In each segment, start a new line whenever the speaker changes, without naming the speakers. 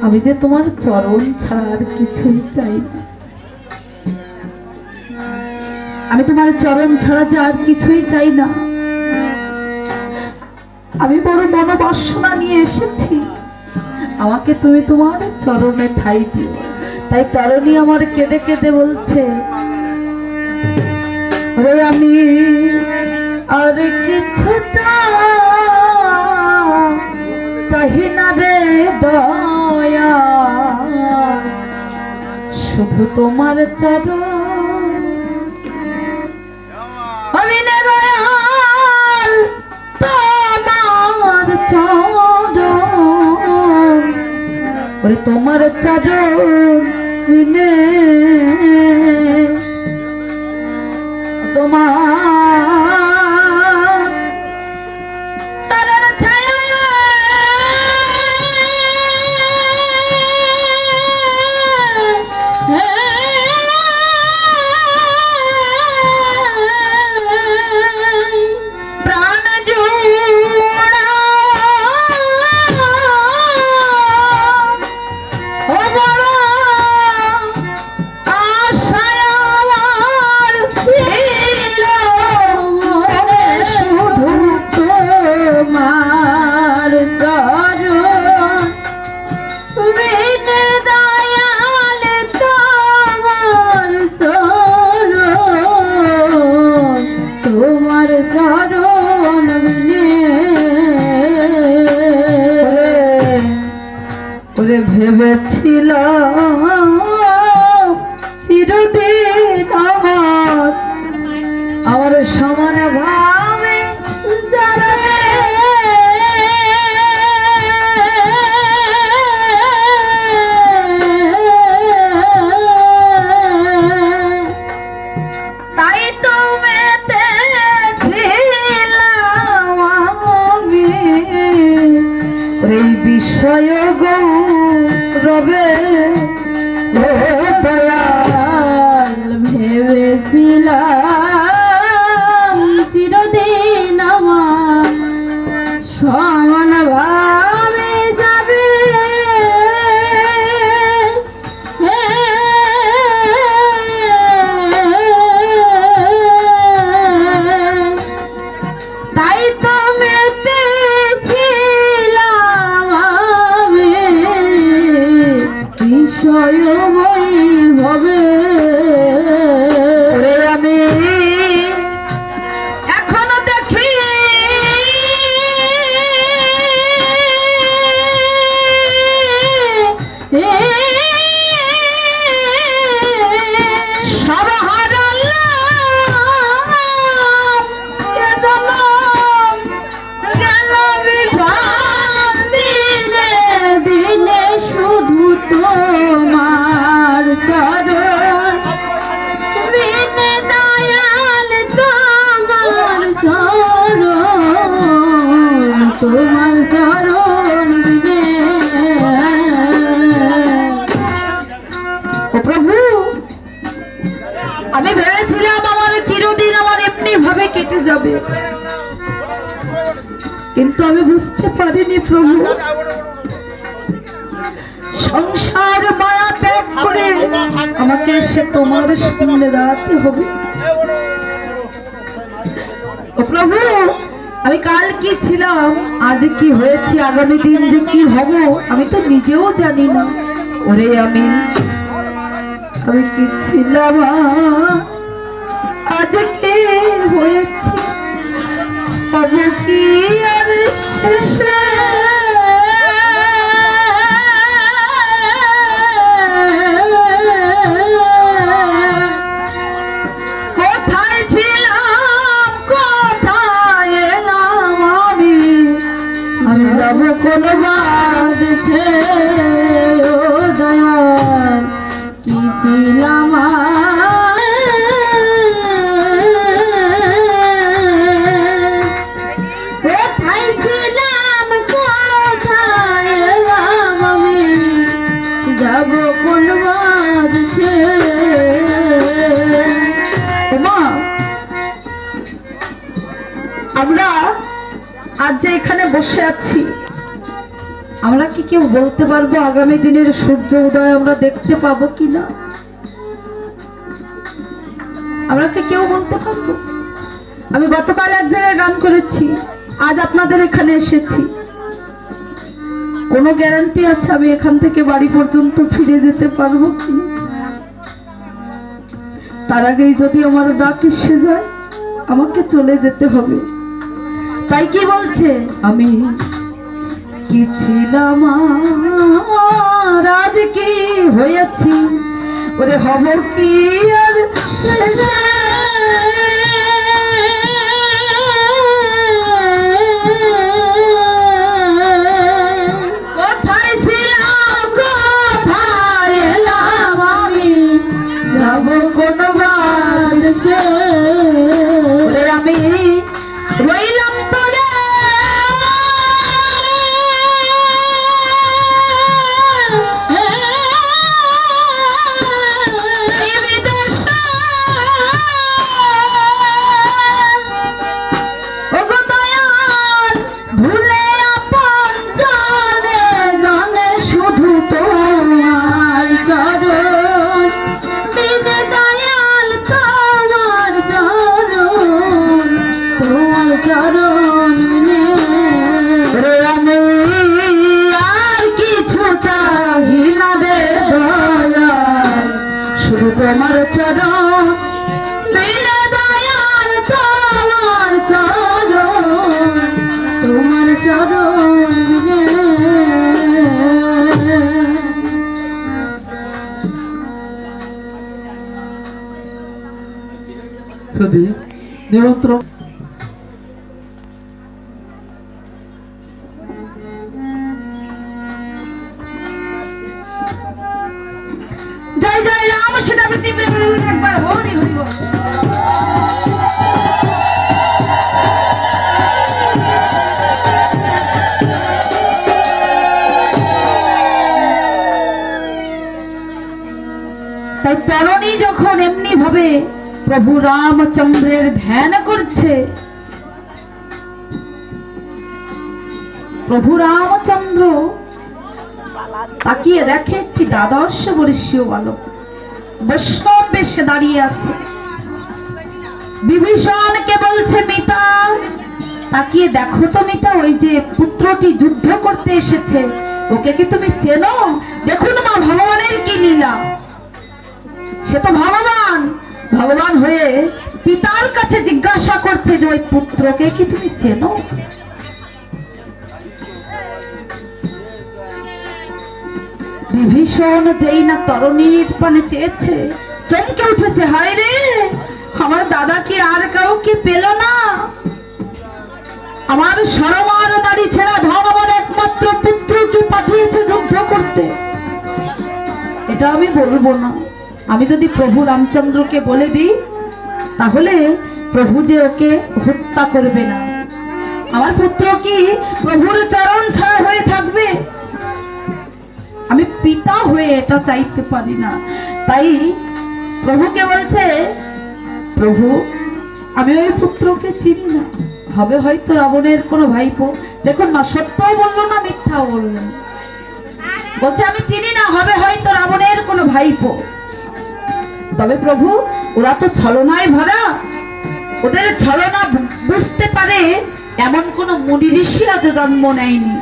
আমি যে তোমার চরণ ছাড়া আর কিছুই চাই আমি তোমার চরণ ছাড়া যে আর কিছুই চাই না। আমি বড় মনোবাসনা নিয়ে এসেছি। আমাকে তুমি তোমার চরণে ঠাই দিও। তাই তরণী আমার কেঁদে কেঁদে বলছে আমি আর কিছু চা- চাহি না রে দয়া শুধু তোমার চরণ। আমি তোমার চরণ। ওরে তোমার চরণ তোমার প্রভু, আমি ভেবেছিলাম আমার চিরদিন আমার এমনি ভাবে কেটে যাবে। কিন্তু আমি বুঝতে পারিনি প্রভু। সংসার মায়া ত্যাগ করে আমাকে সে তোমার সামনে দাঁড়াতে হবে। প্রভু আমি কাল কি ছিলাম? আজ কি হয়েছে? আগামী দিন যে কি হব? আমি তো নিজেও জানি না। ওরে আমি আমি কি ছিলাম? আজ কি হয়েছে? হব কি আর কেউ বলতে পারব আগামী দিনের সূর্য উদয় আমরা দেখতে পাবো কিনা আমরা কি কেউ বলতে পারব? আমি গতকাল এক জায়গায় গান করেছি, আজ আপনাদের এখানে এসেছি। কোনো গ্যারান্টি আছে আমি এখান থেকে বাড়ি পর্যন্ত ফিরে যেতে পারব কিনা তার আগেই যদি আমার ডাক এসে যায়, আমাকে চলে যেতে হবে। তাই কি বলছে? আমি কি ছিলাম রাজ কি হয়েছি? ওরে হব কি আর?
যদি নিমন্ত্রণ
প্রভু রামচন্দ্রের ধ্যান করছে। প্রভু রামচন্দ্র তাকিয়ে দেখে একটি দ্বাদর্শ বর্ষীয় বালক। বৈষ্ণব বেশে দাঁড়িয়ে আছে। বিভীষণকে বলছে, মিতা, তাকিয়ে দেখো তো মিতা, ওই যে পুত্রটি যুদ্ধ করতে এসেছে। ওকে কি তুমি চেনো? দেখুন মা, ভগবানের কি লীলা। সে তো ভগবান। ভগবান হয়ে পিতার কাছে জিজ্ঞাসা করছে যে ওই পুত্রকে কি তুমি চেনো? বিভীষণ যেই না তরণীর পানে চেয়েছে, চমকে উঠেছে, হায় রে! আমার দাদা কি আর কাউকে পেল না? আমার সরমার নারী ছেড়া ভগবান একমাত্র পুত্রকে পাঠিয়েছে যুদ্ধ করতে। এটা আমি বলব না। আমি যদি প্রভু রামচন্দ্রকে বলে দিই, তাহলে প্রভু যে ওকে হত্যা করবে না। আমার পুত্র কি প্রভুর চরণ ছাড়া হয়ে থাকবে? আমি পিতা হয়ে এটা চাইতে পারি না। তাই প্রভুকে বলছে, প্রভু, আমি ওই পুত্রকে চিনি না। হবে হয়তো রাবণের কোনো ভাইপো। দেখুন না সত্যও বলল না, মিথ্যাও বলল না। বলছে, আমি চিনি না, হবে হয়তো রাবণের কোনো ভাইপো। তবে প্রভু, ওরা তো ছলনায় ভরা। ওদের ছলনা বুঝতে পারে এমন কোনো মুনি ঋষি আজ জন্ম নেয়নি।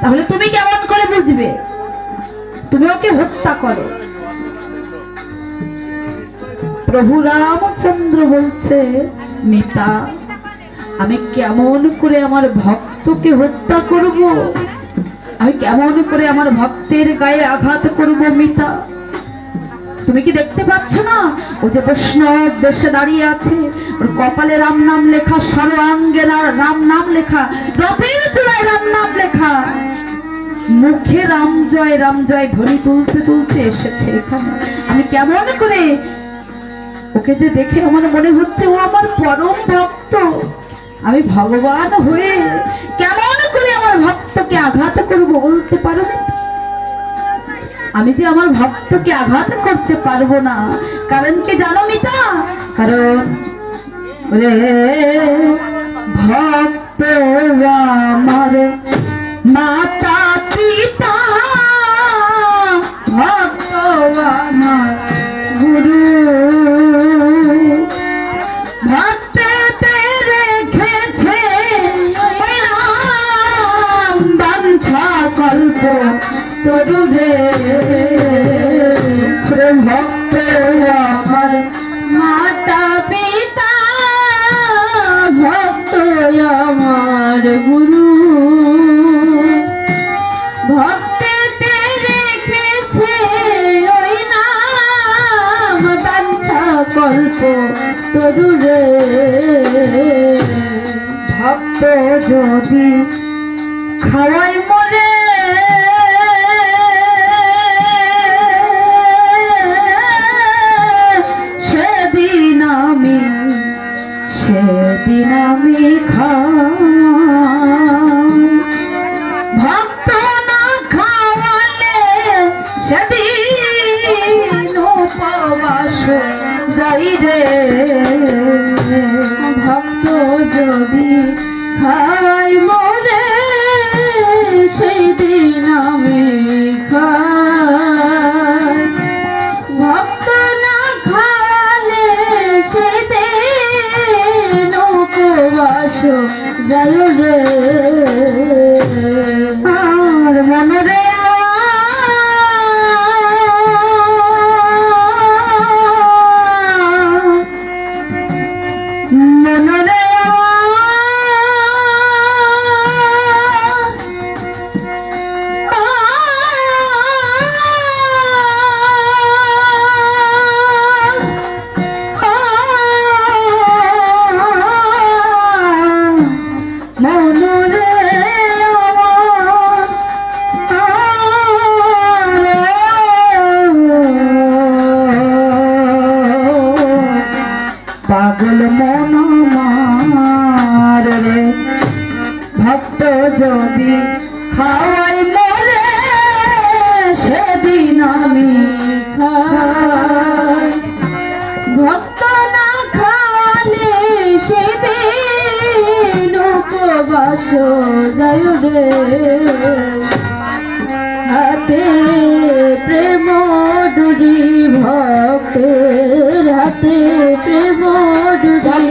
তাহলে তুমি কেমন করে বুঝবে? তুমি ওকে হত্যা করো। প্রভু রামচন্দ্র বলছে, মিতা, আমি কেমন করে আমার ভক্তকে হত্যা করব? আমি কেমন করে আমার ভক্তের গায়ে আঘাত করব, মিতা? তুমি কি দেখতে পাচ্ছ না? ও যে বৈষ্ণব দেশে দাঁড়িয়ে আছে, ওর কপালে রাম নাম লেখা সর্বাঙ্গে রাম নাম লেখা রথের চূড়ায় রাম নাম লেখা। মুখে রাম জয় রাম জয়, ধ্বনি তুলতে তুলতে এসেছে এখানে। আমি কেমন করে ওকে যে দেখে আমার মনে হচ্ছে ও আমার পরম ভক্ত। আমি ভগবান হয়ে কেমন করে আমার ভক্তকে আঘাত করব বলতে পারো আমি যে আমার ভক্তকে আঘাত করতে পারব না। কারণ কি জানো মিতা? কারণ রে ভক্ত আমার মাতা পিতা ভক্ত আমার মন মার রে। ভক্ত যদি খাওয়াই মরে, সেদিন আমি
ভক্ত না খাওয়ালে সেদিন উপবাস যায় রে হাতে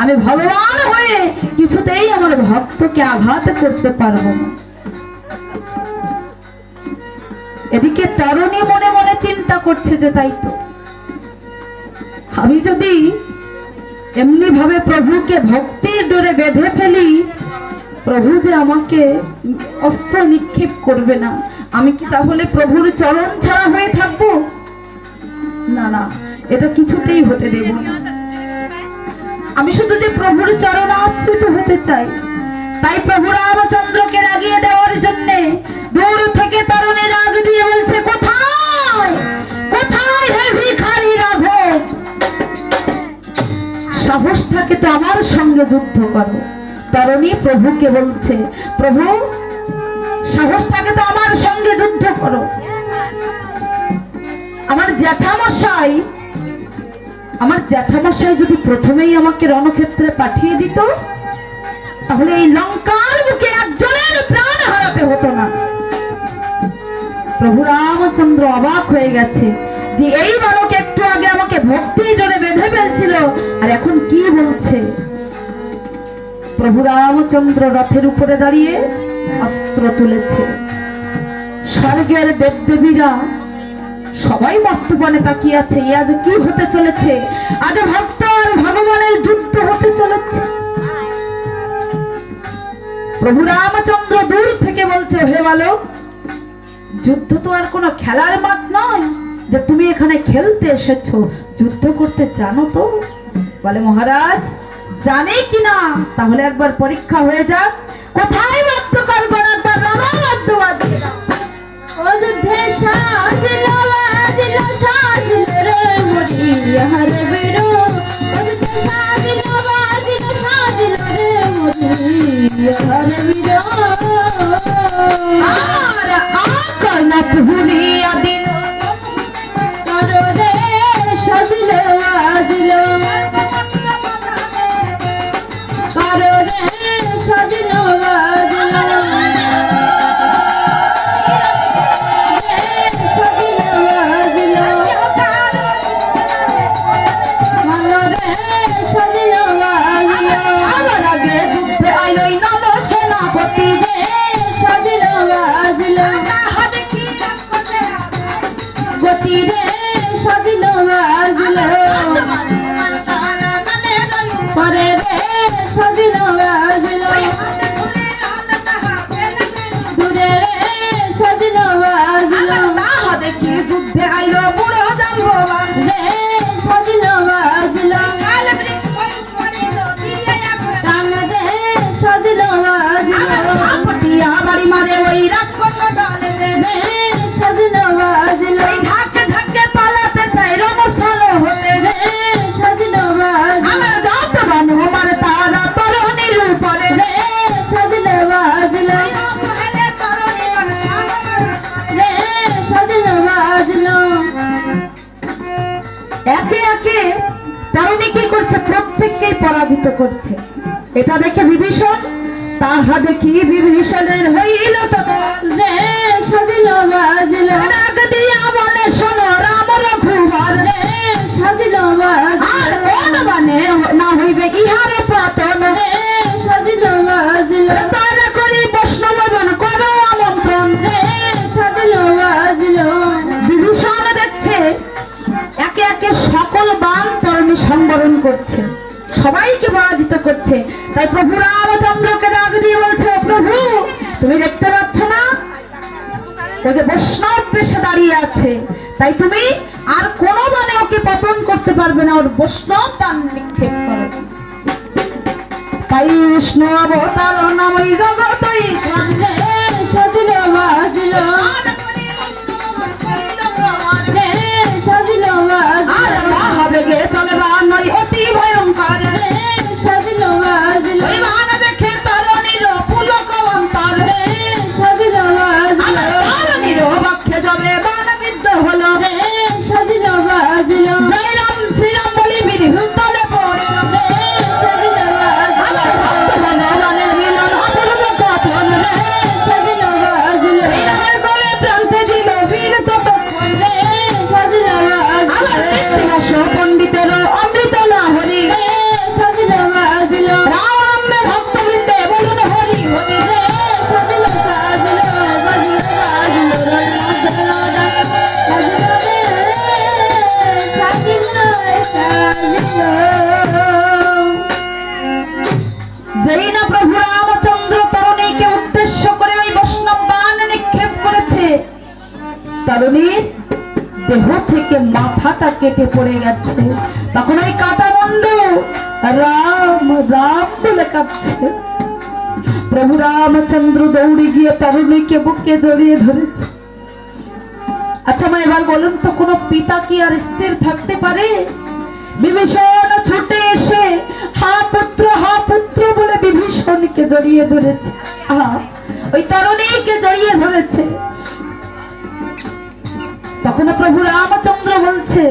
আমি ভগবান হয়ে কিছুতেই আমার ভক্তকে আঘাত করতে পারব এদিকে তারণী মনে মনে চিন্তা করছে যে তাই তো। আমি যদি এমনি ভাবে প্রভুকে ভক্তির ডোরে বেঁধে ফেলি, প্রভু যে আমাকে অস্ত্র নিক্ষেপ করবে না, আমি কি তাহলে প্রভুর চরণ ছাড়া হয়ে থাকব? না না, এটা কিছুতেই হতে দেব না। আমি শুধু যে প্রভুর চরণ আশ্রিত হতে চাই, তাই প্রভু রামচন্দ্রকে রাগিয়ে দেওয়ার জন্য দূর থেকে তরুণী রাগ দিয়ে বলছে, কোথায়? সাহস থাকে তো আমার সঙ্গে যুদ্ধ করো। তরণী প্রভুকে বলছে, প্রভু, সাহস থাকে তো আমার সঙ্গে যুদ্ধ করো। আমার জ্যাঠামশাই আমার জ্যাঠামশাই যদি প্রথমেই আমাকে রণক্ষেত্রে পাঠিয়ে দিত, তাহলে এই লঙ্কার বুকে একজনের প্রাণ হারাতে হতো না। প্রভু রামচন্দ্র অবাক হয়ে গেছে যে এই বালক একটু আগে আমাকে ভক্তির ডোরে বেঁধে ফেলছিল, আর এখন কি বলছে? প্রভু রামচন্দ্র রথের উপরে দাঁড়িয়ে অস্ত্র তুলেছে। স্বর্গের দেবদেবীরা সবাই বর্তমানে তাকিয়ে আছে। এ আজ কি হতে চলেছে? আজ ভক্ত আর ভগবানের যুদ্ধ হতে চলেছে। প্রভু রামচন্দ্র দূর থেকে বলছে, হে বালক, যুদ্ধ তো আর কোনো খেলার মাঠ নয়। যে তুমি এখানে খেলতে এসেছ, যুদ্ধ করতে জানো তো? বলে, মহারাজ, জানে কি না। তাহলে একবার পরীক্ষা হয়ে যাক। কোথায় বাদ্য করব না তার বাদ্য বাজিয়ে দাও।
অযোধ্যে সাজলো বাজলো সাজিল রে মরি হার বেরো। সাজিল বাজিল সাজিল রে মরি হার বেরো।
আর আক নাথ ভুলিয়া প্রত্যেককেই করছে। এটা দেখে বিভীষণ তাহা দেখি বিভীষণের হইল
রে সাজিল বাজলো।
নাগ দিয়া মনে শোনো রাম রঘুবর করছে তাই প্রভু রামচন্দ্রকে ডাক দিয়ে বলছে, প্রভু, তুমি দেখতে পাচ্ছ না? ও যে বৈষ্ণব বেশে দাঁড়িয়ে আছে। তাই তুমি আর কোনো মানে ওকে পতন করতে পারবে না। ওর বৈষ্ণব দান নিক্ষেপ করো। তাই বিষ্ণু অবতার নামই জগতই
রে সাজিল
কেটে পড়ে গেছে। তখন ওই কাটা মুন্ডু রাম রাম বলে কাঁদছে। প্রভু রামচন্দ্র দৌড়ে গিয়ে তরুণীকে বুকে জড়িয়ে ধরেছে। আচ্ছা মা, এবার বলুন তো, কোনো পিতা কি আর স্থির থাকতে পারে? বিভীষণ ছুটে এসে হা পুত্র হা পুত্র বলে বিভীষণকে জড়িয়ে ধরেছে। ওই তরুণীকে জড়িয়ে ধরেছে। তখন প্রভু রামচন্দ্র বলছে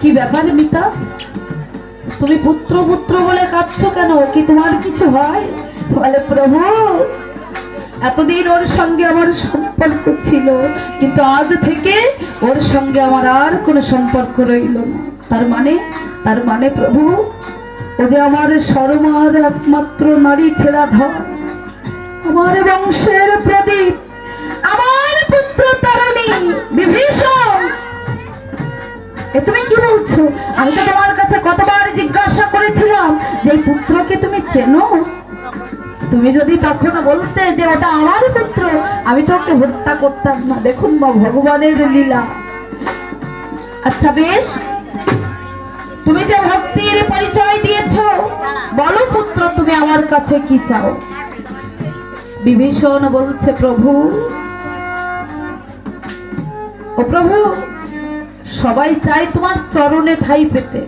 কি ব্যাপার মিতা? তুমি পুত্র পুত্র বলে কাঁদছো কেন? কি তোমার কিছু হয়? বলে, প্রভু, এতদিন ওর সঙ্গে আমার সম্পর্ক ছিল, কিন্তু আজ থেকে ওর সঙ্গে আমার আর কোনো সম্পর্ক রইল না। তার মানে তার মানে প্রভু, ও যে আমার সরমার একমাত্র নারী ছেড়া ধর আমার বংশের প্রদীপ, আমার পুত্র তুমি কি বলছো? আমি তো তোমার কাছে কতবার জিজ্ঞাসা করেছিলাম যে পুত্রকে তুমি চেনো? তুমি যদি তখন বলতে যে ওটা আমার পুত্র, আমি তো ওকে হত্যা করতাম না। দেখুন বা ভগবানের লীলা। আচ্ছা বেশ। তুমি যে ভক্তির পরিচয় দিয়েছ, বলো পুত্র, তুমি আমার কাছে কি চাও? বিভীষণ বলছে, প্রভু। ও প্রভু সবাই চায় তোমার চরণে ঠাই পেতে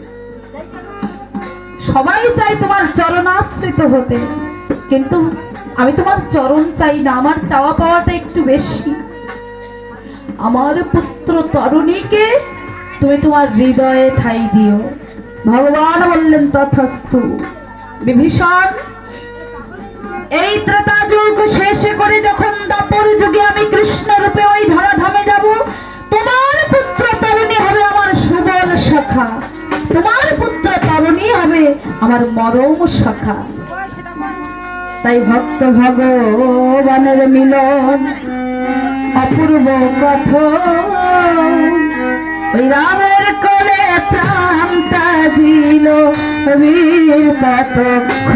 সবাই চায় তোমার চরণাশ্রিত হতে। কিন্তু আমি তোমার চরণ চাই না, আমার চাওয়া পাওয়াটা একটু বেশি। আমার পুত্র তরুণীকে তুমি তোমার হৃদয়ে ঠাই দিও। ভগবান বললেন তথাস্তু। বিভীষণ, এই ত্রেতা যুগ শেষে করে যখন দাপর যুগে আমি কৃষ্ণ রূপে ওই ধরাধামে যাব, তোমার পুত্র হবে আমার সুবল সখা তোমার পুত্র তরুণী হবে আমার মরম সখা তাই ভক্ত ভগবানের মিলন, অপূর্ব কথা ওই রামের কোলে প্রাণটা ছিল বীর কতক্ষ